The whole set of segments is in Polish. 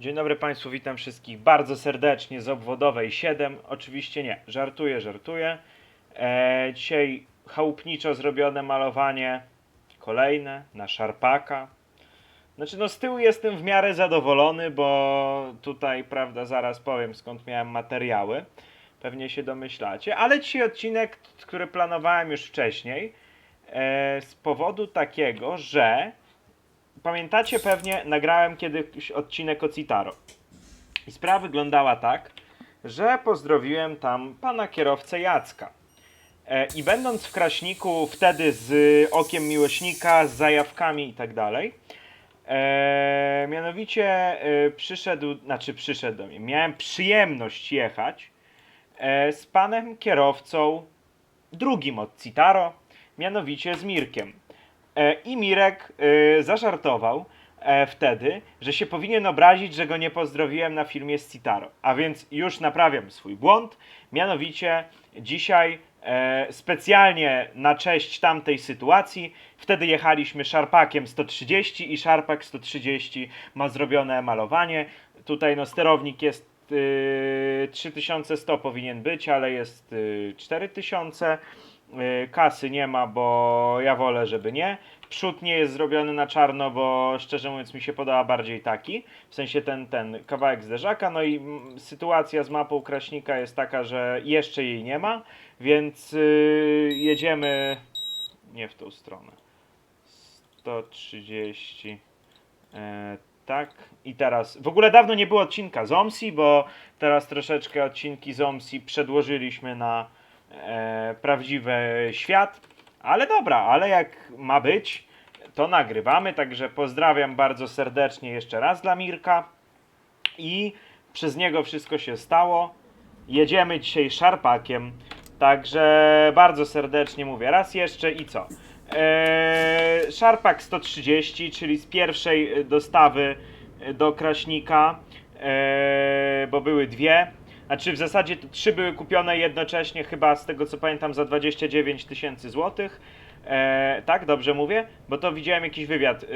Dzień dobry Państwu, witam wszystkich bardzo serdecznie z obwodowej 7. Oczywiście nie, żartuję, żartuję. E, dzisiaj chałupniczo zrobione malowanie, kolejne na szarpaka. Znaczy, no z tyłu jestem w miarę zadowolony, bo tutaj, prawda, zaraz powiem skąd miałem materiały. Pewnie się domyślacie, ale dzisiaj odcinek, który planowałem już wcześniej, e, z powodu takiego, że pamiętacie pewnie, nagrałem kiedyś odcinek o Citaro. I sprawa wyglądała tak, że pozdrowiłem tam pana kierowcę Jacka. E, I będąc w Kraśniku wtedy z okiem miłośnika, z zajawkami i tak dalej, e, mianowicie e, przyszedł, znaczy przyszedł do mnie, miałem przyjemność jechać z panem kierowcą drugim od Citaro, mianowicie z Mirkiem. E, I Mirek e, zażartował e, wtedy, że się powinien obrazić, że go nie pozdrowiłem na filmie z Citaro. A więc już naprawiam swój błąd. Mianowicie dzisiaj specjalnie na cześć tamtej sytuacji, wtedy jechaliśmy Szarpakiem 130 i Szarpak 130 ma zrobione malowanie. Tutaj no sterownik jest y, 3100 powinien być, ale jest y, 4000. Y, Kasy nie ma, bo ja wolę, żeby nie. Przód nie jest zrobiony na czarno, bo szczerze mówiąc mi się podoba bardziej taki. W sensie ten, ten kawałek zderzaka. No i sytuacja z mapą Kraśnika jest taka, że jeszcze jej nie ma, więc y, jedziemy nie w tą stronę. 130. E, tak. I teraz. W ogóle dawno nie było odcinka z OMSI, bo teraz troszeczkę odcinki z OMSI przedłożyliśmy na e, prawdziwy świat. Ale dobra, ale jak ma być, to nagrywamy. Także pozdrawiam bardzo serdecznie jeszcze raz dla Mirka. I przez niego wszystko się stało. Jedziemy dzisiaj szarpakiem. Także bardzo serdecznie mówię raz jeszcze i co? Eee, szarpak 130, czyli z pierwszej dostawy do Kraśnika, eee, bo były dwie. Znaczy w zasadzie to trzy były kupione jednocześnie, chyba z tego co pamiętam, za 29 tysięcy złotych. Eee, tak, dobrze mówię? Bo to widziałem jakiś wywiad yy,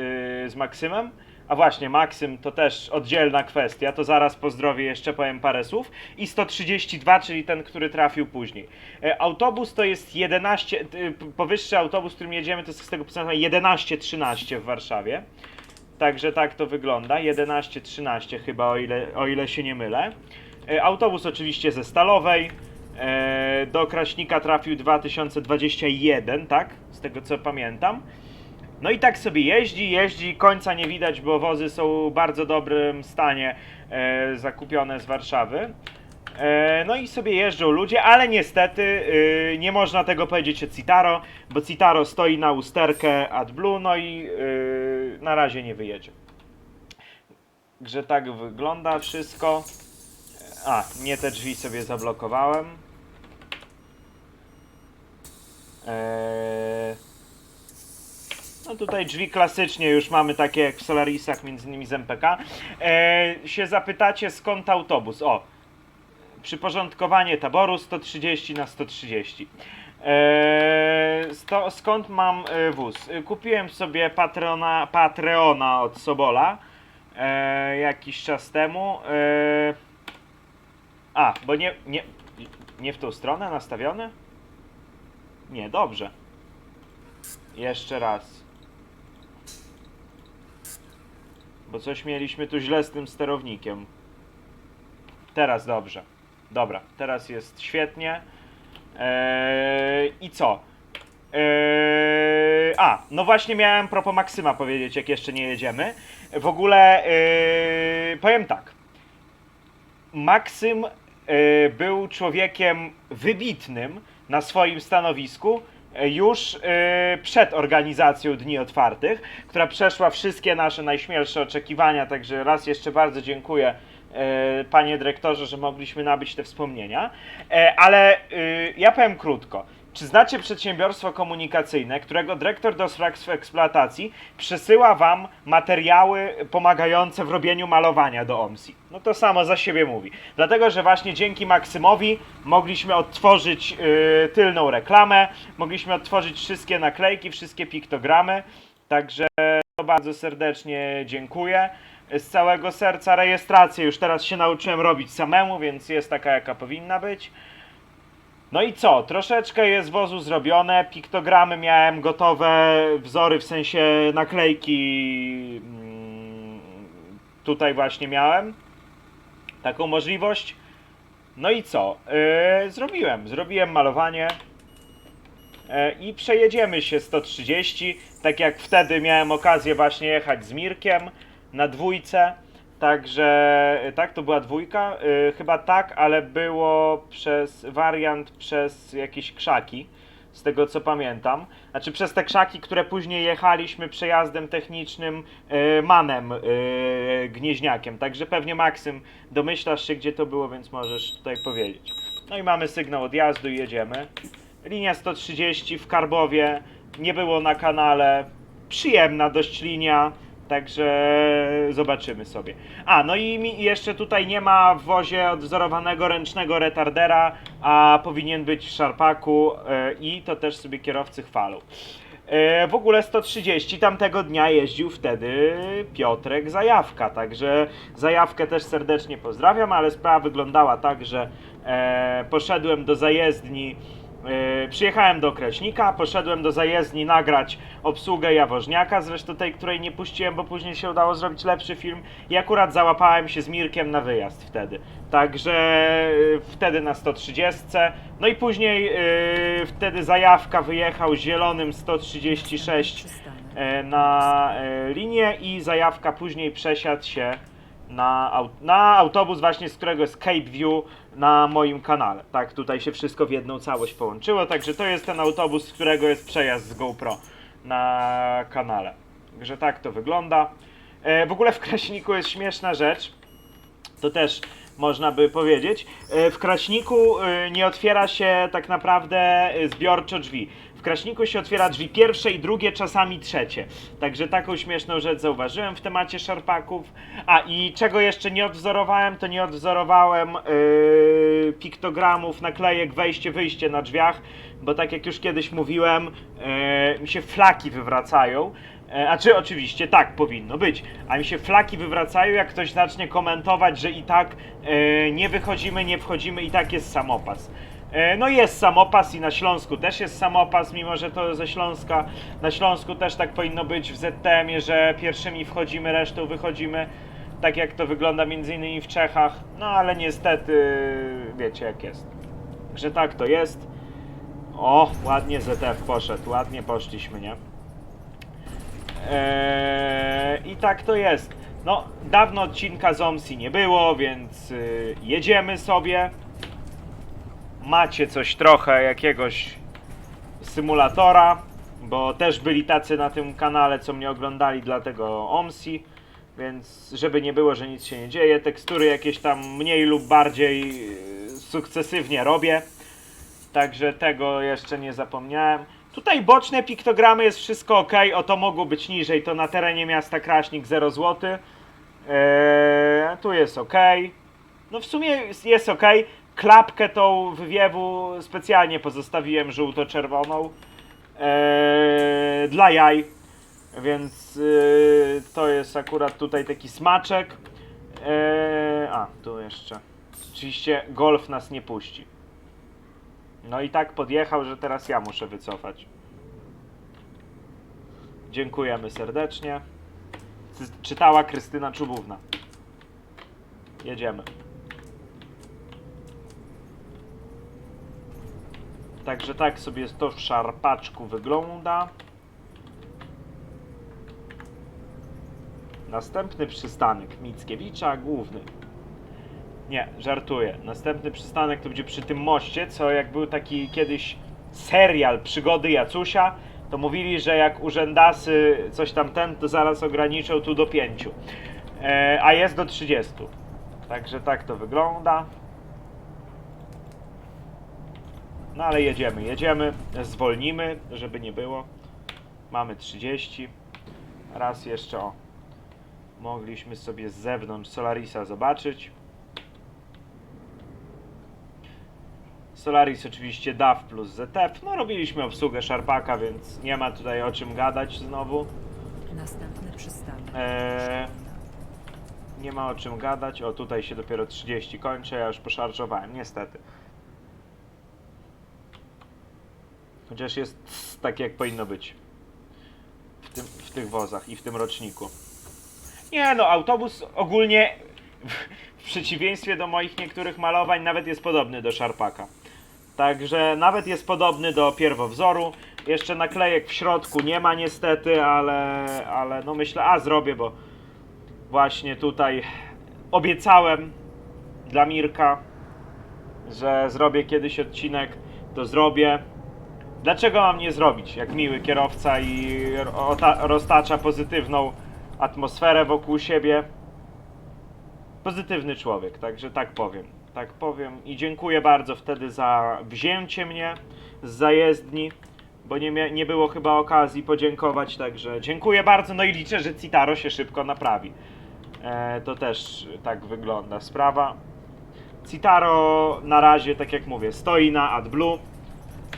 z Maksymem. A właśnie, Maksym to też oddzielna kwestia, to zaraz pozdrowię, jeszcze powiem parę słów. I 132, czyli ten, który trafił później. E, autobus to jest 11, y, powyższy autobus, którym jedziemy, to jest z tego pisane 11-13 w Warszawie. Także tak to wygląda, 11-13 chyba, o ile, o ile się nie mylę. E, autobus oczywiście ze Stalowej, e, do Kraśnika trafił 2021, tak? Z tego co pamiętam. No i tak sobie jeździ, jeździ, końca nie widać, bo wozy są w bardzo dobrym stanie e, zakupione z Warszawy. No i sobie jeżdżą ludzie, ale niestety e, nie można tego powiedzieć o Citaro, bo Citaro stoi na usterkę AdBlue, no i e, na razie nie wyjedzie. Także tak wygląda wszystko. A, nie te drzwi sobie zablokowałem. Eee... No tutaj drzwi klasycznie już mamy takie jak w Solarisach, między innymi z MPK. E, się zapytacie skąd autobus? O, przyporządkowanie taboru 130 na 130. E, sto, skąd mam e, wóz? E, Kupiłem sobie Patrona, Patreona od Sobola e, jakiś czas temu. E, a, bo nie, nie, nie w tą stronę nastawione? Nie, dobrze. Jeszcze raz. Bo coś mieliśmy tu źle z tym sterownikiem. Teraz dobrze. Dobra, teraz jest świetnie. Eee, I co? Eee, a, no właśnie miałem propos Maksyma powiedzieć, jak jeszcze nie jedziemy. W ogóle eee, powiem tak. Maksym był człowiekiem wybitnym na swoim stanowisku e, już e, przed organizacją Dni Otwartych, która przeszła wszystkie nasze najśmielsze oczekiwania, także raz jeszcze bardzo dziękuję e, panie dyrektorze, że mogliśmy nabyć te wspomnienia. E, Ale e, ja powiem krótko. Czy znacie przedsiębiorstwo komunikacyjne, którego dyrektor do spraw eksploatacji przesyła wam materiały pomagające w robieniu malowania do OMSI? No to samo za siebie mówi. Dlatego, że właśnie dzięki Maksymowi mogliśmy odtworzyć yy, tylną reklamę, mogliśmy odtworzyć wszystkie naklejki, wszystkie piktogramy. Także bardzo serdecznie dziękuję. z całego serca rejestrację. Już teraz się nauczyłem robić samemu, więc jest taka, jaka powinna być. No i co? Troszeczkę jest wozu zrobione. Piktogramy miałem gotowe, wzory w sensie naklejki. mm, Tutaj właśnie miałem taką możliwość. No i co? Yy, zrobiłem. Zrobiłem malowanie. E, I przejedziemy się 130, tak jak wtedy miałem okazję właśnie jechać z Mirkiem na dwójce. Także e, tak, to była dwójka, e, chyba tak, ale było przez wariant przez jakieś krzaki, z tego co pamiętam. Znaczy przez te krzaki, które później jechaliśmy przejazdem technicznym e, manem e, gnieźniakiem. Także pewnie Maksym domyślasz się gdzie to było, więc możesz tutaj powiedzieć. No i mamy sygnał odjazdu i jedziemy. Linia 130 w Karbowie, nie było na kanale. Przyjemna dość linia, także zobaczymy sobie. A, no i jeszcze tutaj nie ma w wozie odwzorowanego ręcznego retardera, a powinien być w szarpaku e, i to też sobie kierowcy chwalą. E, W ogóle 130 tamtego dnia jeździł wtedy Piotrek Zajawka, także Zajawkę też serdecznie pozdrawiam, ale sprawa wyglądała tak, że e, poszedłem do zajezdni, e, przyjechałem do Kraśnika, poszedłem do zajezdni nagrać obsługę Jawożniaka, zresztą tej, której nie puściłem, bo później się udało zrobić lepszy film i akurat załapałem się z Mirkiem na wyjazd wtedy. Także e, wtedy na 130, no i później e, wtedy Zajawka wyjechał zielonym 136 e, na e, linię i Zajawka później przesiadł się na, au- na autobus właśnie, z którego jest Cape View na moim kanale. Tak, tutaj się wszystko w jedną całość połączyło, także to jest ten autobus, z którego jest przejazd z GoPro na kanale. Także tak to wygląda. E, w ogóle w Kraśniku jest śmieszna rzecz, to też można by powiedzieć. E, W Kraśniku e, nie otwiera się tak naprawdę e, zbiorczo drzwi. W Kraśniku się otwiera drzwi pierwsze i drugie, czasami trzecie. Także taką śmieszną rzecz zauważyłem w temacie szarpaków. A i czego jeszcze nie odwzorowałem, to nie odwzorowałem yy, piktogramów, naklejek wejście, wyjście na drzwiach, bo tak jak już kiedyś mówiłem, yy, mi się flaki wywracają. E, A czy oczywiście tak powinno być, a mi się flaki wywracają, jak ktoś zacznie komentować, że i tak e, nie wychodzimy, nie wchodzimy, i tak jest samopas. E, no jest samopas i na Śląsku też jest samopas, mimo że to ze Śląska. Na Śląsku też tak powinno być w ZTM-ie, że pierwszymi wchodzimy, resztą wychodzimy. Tak jak to wygląda między innymi w Czechach. No ale niestety wiecie jak jest. Że tak to jest. O, ładnie ZF poszedł, ładnie poszliśmy, nie? Eee, I tak to jest. No, dawno odcinka z OMSI nie było, więc y, jedziemy sobie. Macie coś trochę, jakiegoś symulatora, bo też byli tacy na tym kanale, co mnie oglądali, dlatego OMSI. Więc żeby nie było, że nic się nie dzieje, tekstury jakieś tam mniej lub bardziej y, sukcesywnie robię. Także tego jeszcze nie zapomniałem. Tutaj boczne piktogramy jest wszystko ok. O to mogło być niżej. To na terenie miasta Kraśnik 0 zł. Eee, tu jest ok. No w sumie jest ok. Klapkę tą wywiewu specjalnie pozostawiłem żółto-czerwoną. Eee, dla jaj. Więc yy, to jest akurat tutaj taki smaczek. Eee, a, tu jeszcze. Oczywiście golf nas nie puści. No i tak podjechał, że teraz ja muszę wycofać. Dziękujemy serdecznie. Czytała Krystyna Czubówna. Jedziemy. Także tak sobie to w szarpaczku wygląda. Następny przystanek Mickiewicza, główny. Nie, żartuję. Następny przystanek to będzie przy tym moście, co jak był taki kiedyś serial Przygody Jacusia, to mówili, że jak urzędasy coś tam ten, to zaraz ograniczą tu do pięciu. E, a jest do 30. Także tak to wygląda. No ale jedziemy, jedziemy, zwolnimy, żeby nie było. Mamy 30. Raz jeszcze o. Mogliśmy sobie z zewnątrz Solarisa zobaczyć. Solaris oczywiście DAW plus ZF. No robiliśmy obsługę Sharpaka, więc nie ma tutaj o czym gadać znowu. Następny przystanek. Eee, Nie ma o czym gadać. O, tutaj się dopiero 30 kończy, ja już poszarżowałem, niestety. Chociaż jest tak, jak powinno być. W, tym, w tych wozach i w tym roczniku. Nie no, autobus ogólnie w, przeciwieństwie do moich niektórych malowań nawet jest podobny do szarpaka. Także nawet jest podobny do pierwowzoru. Jeszcze naklejek w środku nie ma niestety, ale, ale no myślę, a zrobię, bo właśnie tutaj obiecałem dla Mirka, że zrobię kiedyś odcinek, to zrobię. Dlaczego mam nie zrobić, jak miły kierowca i ro- roztacza pozytywną atmosferę wokół siebie? Pozytywny człowiek, także tak powiem. Tak powiem i dziękuję bardzo wtedy za wzięcie mnie z zajezdni, bo nie, nie było chyba okazji podziękować, także dziękuję bardzo, no i liczę, że Citaro się szybko naprawi. E, to też tak wygląda sprawa. Citaro na razie, tak jak mówię, stoi na AdBlue.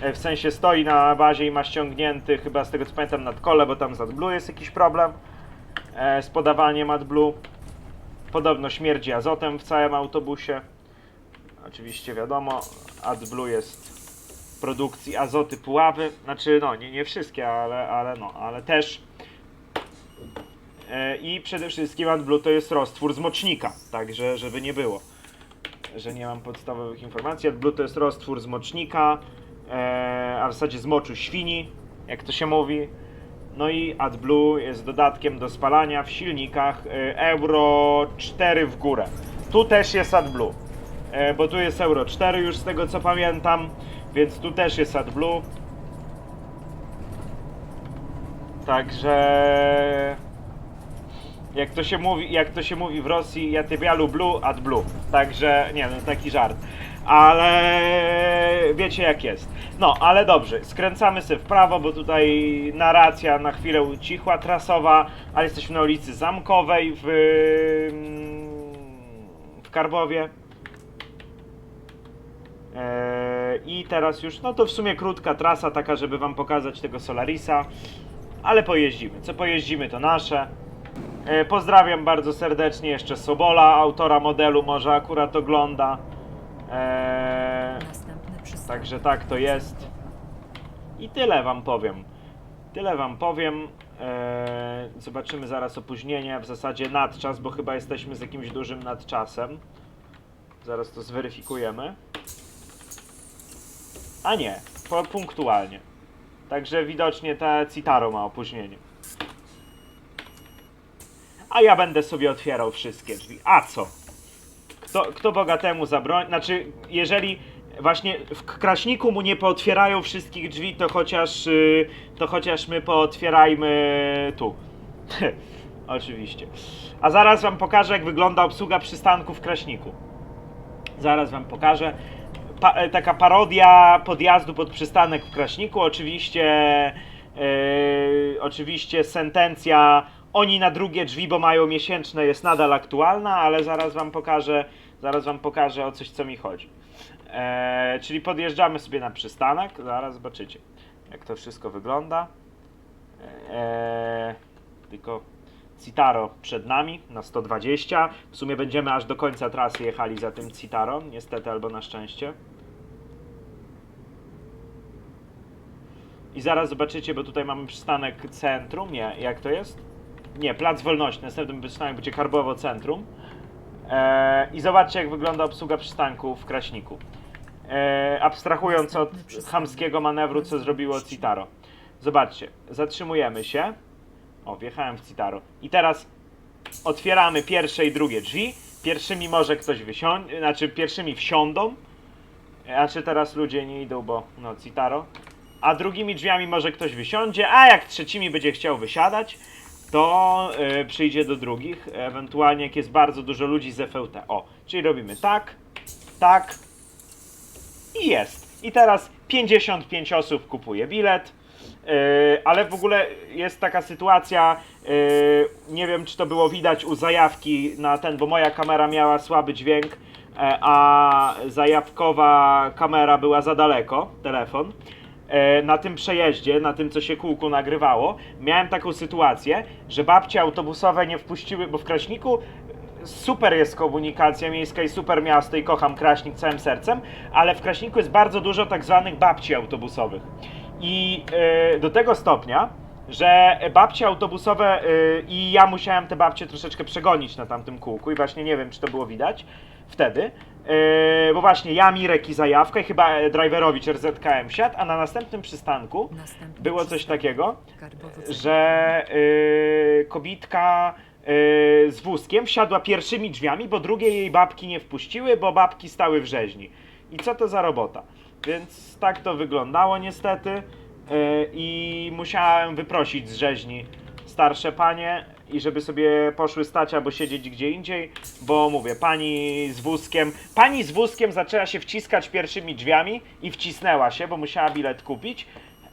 E, W sensie stoi na bazie i ma ściągnięty, chyba z tego co pamiętam, nadkole, bo tam z AdBlue jest jakiś problem e, z podawaniem AdBlue. Podobno śmierdzi azotem w całym autobusie. Oczywiście wiadomo, AdBlue jest produkcji azoty Puławy. Znaczy, no, nie, nie wszystkie, ale, ale no, ale też. E, I przede wszystkim AdBlue to jest roztwór z mocznika, także żeby nie było, że nie mam podstawowych informacji. AdBlue to jest roztwór z mocznika, E, a w zasadzie z moczu świni, jak to się mówi. No i AdBlue jest dodatkiem do spalania w silnikach e, Euro 4 w górę. Tu też jest AdBlue, e, bo tu jest Euro 4 już z tego co pamiętam, więc tu też jest AdBlue. Także jak to się mówi, jak to się mówi w Rosji, ja tybialu blue at blue. Także nie, no taki żart. Ale wiecie jak jest. No, ale dobrze, skręcamy sobie w prawo, bo tutaj narracja na chwilę ucichła trasowa, ale jesteśmy na ulicy Zamkowej w, w Karbowie. Eee, I teraz już, no to w sumie krótka trasa, taka, żeby wam pokazać tego Solarisa, ale pojeździmy. Co pojeździmy, to nasze. E, Pozdrawiam bardzo serdecznie jeszcze Sobola, autora modelu, może akurat ogląda. E, przystanek. Także tak to jest. I tyle wam powiem. Tyle wam powiem. Eee, zobaczymy zaraz opóźnienie, w zasadzie nadczas, bo chyba jesteśmy z jakimś dużym nadczasem. Zaraz to zweryfikujemy. A nie, po, punktualnie. Także widocznie te Citaro ma opóźnienie. A ja będę sobie otwierał wszystkie drzwi. A co? Kto, kto bogatemu zabroni? Znaczy, jeżeli właśnie w Kraśniku mu nie pootwierają wszystkich drzwi, to chociaż, y, to chociaż my pootwierajmy tu. Oczywiście. A zaraz wam pokażę, jak wygląda obsługa przystanku w Kraśniku. Zaraz wam pokażę. Pa, e, taka parodia podjazdu pod przystanek w Kraśniku. Oczywiście, e, oczywiście sentencja oni na drugie drzwi, bo mają miesięczne jest nadal aktualna, ale zaraz wam pokażę, zaraz wam pokażę o coś, co mi chodzi. E, czyli podjeżdżamy sobie na przystanek, zaraz zobaczycie, jak to wszystko wygląda. E, tylko Citaro przed nami na 120. W sumie będziemy aż do końca trasy jechali za tym Citaro, niestety albo na szczęście. I zaraz zobaczycie, bo tutaj mamy przystanek centrum. Nie, jak to jest? Nie, Plac Wolności. Następnym przystanek będzie Karbowo Centrum. Eee, I zobaczcie, jak wygląda obsługa przystanku w Kraśniku. Eee, abstrahując od chamskiego manewru, co zrobiło Citaro. Zobaczcie, zatrzymujemy się. O, wjechałem w Citaro. I teraz otwieramy pierwsze i drugie drzwi. Pierwszymi może ktoś wysiąść, znaczy pierwszymi wsiądą. Znaczy teraz ludzie nie idą, bo no Citaro. A drugimi drzwiami może ktoś wysiądzie, a jak trzecimi będzie chciał wysiadać, to y, przyjdzie do drugich, ewentualnie jak jest bardzo dużo ludzi z FLT. O, czyli robimy tak, tak i jest. I teraz 55 osób kupuje bilet, yy, ale w ogóle jest taka sytuacja, yy, nie wiem czy to było widać u zajawki na ten, bo moja kamera miała słaby dźwięk, a zajawkowa kamera była za daleko, telefon na tym przejeździe, na tym co się kółku nagrywało, miałem taką sytuację, że babcie autobusowe nie wpuściły, bo w Kraśniku super jest komunikacja miejska i super miasto i kocham Kraśnik całym sercem, ale w Kraśniku jest bardzo dużo tak zwanych babci autobusowych. I e, do tego stopnia, że babcie autobusowe e, i ja musiałem te babcie troszeczkę przegonić na tamtym kółku i właśnie nie wiem, czy to było widać wtedy, e, bo właśnie ja, Mirek i Zajawka i chyba e, driverowicz RZKM siadł, a na następnym przystanku Następny było coś przystanek. takiego, Karbowo że y, kobitka y, z wózkiem wsiadła pierwszymi drzwiami, bo drugie jej babki nie wpuściły, bo babki stały w rzeźni. I co to za robota? Więc tak to wyglądało niestety y, i musiałem wyprosić z rzeźni starsze panie i żeby sobie poszły stać albo siedzieć gdzie indziej, bo mówię, pani z wózkiem, pani z wózkiem zaczęła się wciskać pierwszymi drzwiami i wcisnęła się, bo musiała bilet kupić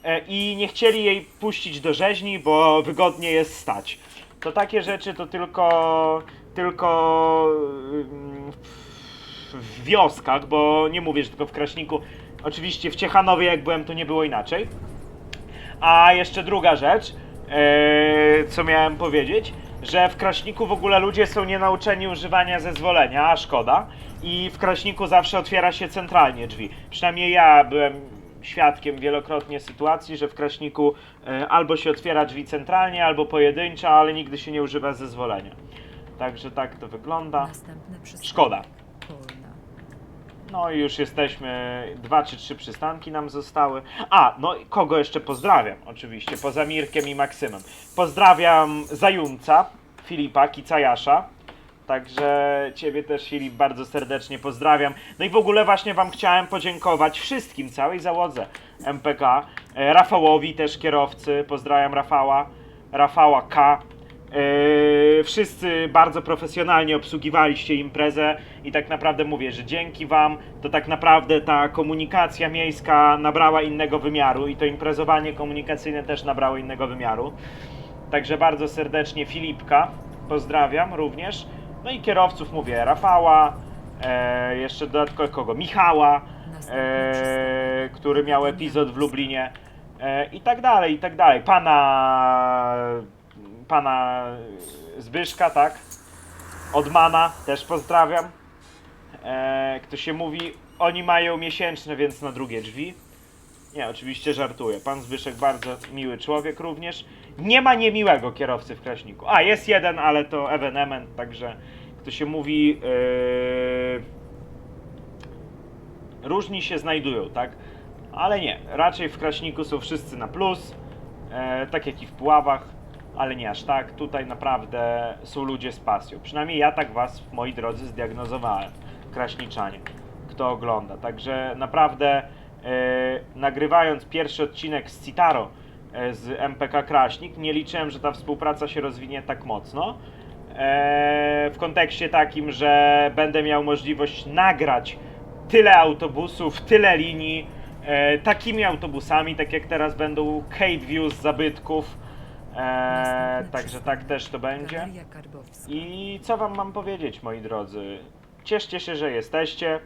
e, i nie chcieli jej puścić do rzeźni, bo wygodnie jest stać. To takie rzeczy to tylko tylko w- w wioskach, bo nie mówię, że tylko w Kraśniku. Oczywiście w Ciechanowie jak byłem to nie było inaczej. A jeszcze druga rzecz, e, co miałem powiedzieć, że w Kraśniku w ogóle ludzie są nienauczeni używania zezwolenia, a szkoda. I w Kraśniku zawsze otwiera się centralnie drzwi. Przynajmniej ja byłem świadkiem wielokrotnie sytuacji, że w Kraśniku e, albo się otwiera drzwi centralnie, albo pojedynczo, ale nigdy się nie używa zezwolenia. Także tak to wygląda. Szkoda. No i już jesteśmy, dwa czy trzy przystanki nam zostały. A, no i kogo jeszcze pozdrawiam oczywiście, poza Mirkiem i Maksymem. Pozdrawiam Zajumca, Filipa, Kicajasza. Także Ciebie też Filip bardzo serdecznie pozdrawiam. No i w ogóle właśnie Wam chciałem podziękować wszystkim, całej załodze MPK. E, Rafałowi też kierowcy, pozdrawiam Rafała, Rafała K. Yy, wszyscy bardzo profesjonalnie obsługiwaliście imprezę i tak naprawdę mówię, że dzięki Wam to tak naprawdę ta komunikacja miejska nabrała innego wymiaru i to imprezowanie komunikacyjne też nabrało innego wymiaru. Także bardzo serdecznie Filipka pozdrawiam również. No i kierowców mówię, Rafała, e, jeszcze dodatkowo kogo? Michała, e, który miał epizod w Lublinie e, i tak dalej, i tak dalej. Pana, pana Zbyszka, tak? Odmana też pozdrawiam. E, kto się mówi, oni mają miesięczne, więc na drugie drzwi. Nie, oczywiście żartuję. Pan Zbyszek bardzo miły człowiek również. Nie ma niemiłego kierowcy w Kraśniku. A, jest jeden, ale to evenement, także kto się mówi, yy, różni się znajdują, tak? Ale nie, raczej w Kraśniku są wszyscy na plus, e, tak jak i w Puławach, ale nie aż tak. Tutaj naprawdę są ludzie z pasją. Przynajmniej ja tak was, moi drodzy, zdiagnozowałem, kraśniczanie, kto ogląda. Także naprawdę e, nagrywając pierwszy odcinek z Citaro e, z MPK Kraśnik, nie liczyłem, że ta współpraca się rozwinie tak mocno. E, w kontekście takim, że będę miał możliwość nagrać tyle autobusów, tyle linii, takimi autobusami, tak jak teraz będą Cave View z zabytków. E, Następny także tak też to będzie. I co wam mam powiedzieć, moi drodzy? Cieszcie się, że jesteście.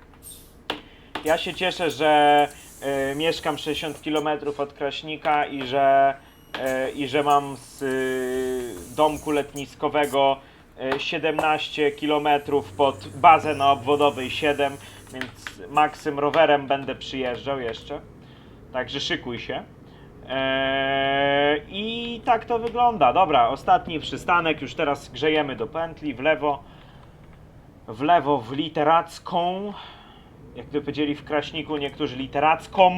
Ja się cieszę, że e, mieszkam 60 km od Kraśnika i że, e, i że mam z e, domku letniskowego e, 17 km pod bazę na obwodowej 7, więc Maksym rowerem będę przyjeżdżał jeszcze. Także szykuj się. Eee, I tak to wygląda. Dobra, ostatni przystanek. Już teraz grzejemy do pętli w lewo. W lewo w literacką. Jak to powiedzieli w Kraśniku niektórzy literacką.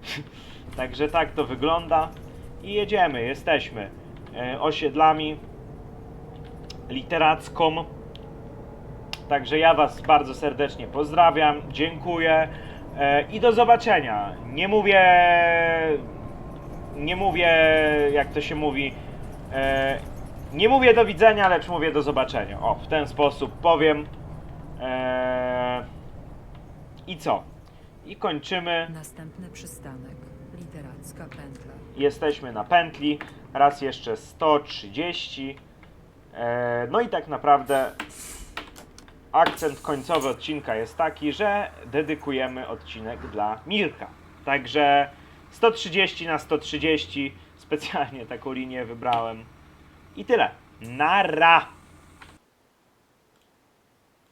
Także tak to wygląda. I jedziemy, jesteśmy e, osiedlami literacką. Także ja Was bardzo serdecznie pozdrawiam, dziękuję e, i do zobaczenia. Nie mówię, nie mówię, jak to się mówi, e, nie mówię do widzenia, lecz mówię do zobaczenia. O, w ten sposób powiem. E, I co? I kończymy. Następny przystanek. Literacka pętla. Jesteśmy na pętli. Raz jeszcze 130. E, no i tak naprawdę akcent końcowy odcinka jest taki, że dedykujemy odcinek dla Mirka. Także 130 na 130 specjalnie taką linię wybrałem. I tyle. Nara!